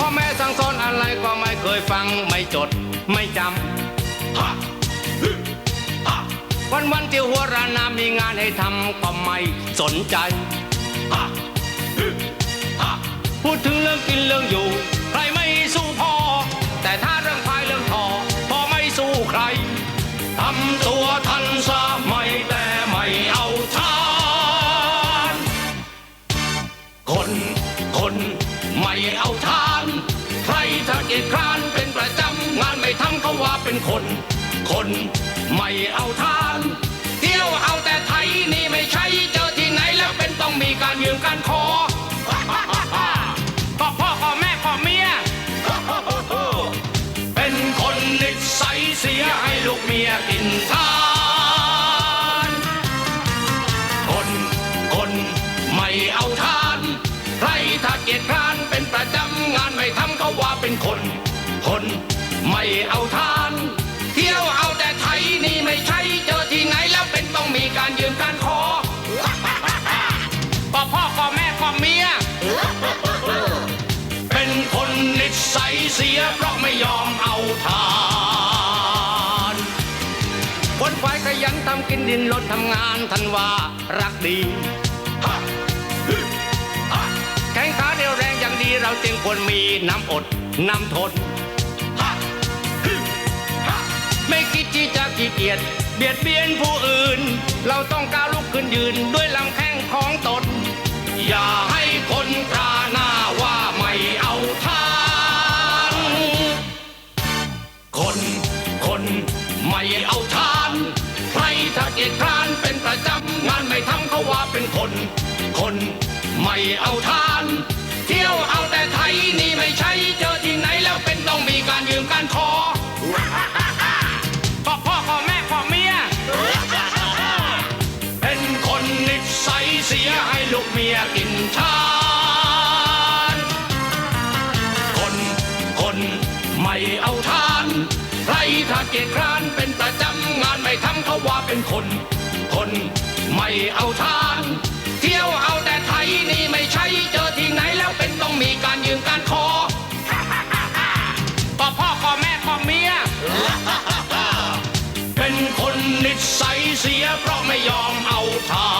พ่อแม่สั่งสอนอะไรก็ไม่เคยฟังไม่จดไม่จำวันวันที่หัวรานามีงานให้ทำก็ไม่สนใจ พูดถึงเรื่องกินเรื่องอยู่ ใครไม่สู้พอแต่ถ้าเรื่องพายเรื่องทอพอไม่สู้ใครทำตัวทันสมัยแต่ไม่เอาทานคนคนไม่เอาทาน เกียจคร้านเป็นประจำงานไม่ทำเขาว่าเป็นคน คนไม่เอาทาน เที่ยวเอาแต่ไทยนี่ไม่ใช่เจอที่ไหนแล้วเป็นต้องมีการยืมการขอก็พ่อก็แม่ก็เมียเป็นคนนิสัยเสียให้ลูกเมียกินทาานไม่ทำเขาว่าเป็นคน คนไม่เอาทาน เที่ยวเอาแต่ไทยนี่ไม่ใช่เจอที่ไหนแล้วเป็นต้องมีการยืมการขอก็พ่อก็แม่ก็เมีย เป็นคนนิสัยเสียเพราะไม่ยอมเอาทานคนควายขยันทำกินดินรถทำงานทันว่ารักดี เราจึงควรมีน้ำอดน้ำทนฮะฮึฮะไม่คิดที่จะขี้เกียจเบียดเบียนผู้อื่น เราต้องก้าวลุกขึ้นยืนด้วยลำแข้งของตน อย่าให้คนกราหน้าว่าไม่เอาทานคนคนไม่เอาทานใครถ้าเกียจคร้านเป็นประจำงานไม่ทำเขาว่าเป็นคน คนไม่เอาทาน กเมียกินช้นคนคนไม่เอาทานใครถ้าเกียคร้านเป็นประจำงานไม่ทำเขาว่าเป็นคน คนไม่เอาทาน เที่ยวเอาแต่ไทยนี่ไม่ใช่เจอที่ไหนแล้วเป็นต้องมีการยืนการขอก็พ่อก็แม่ก็เมียเป็นคนนิสัยเสียเพราะไม่ยอมเอาทาน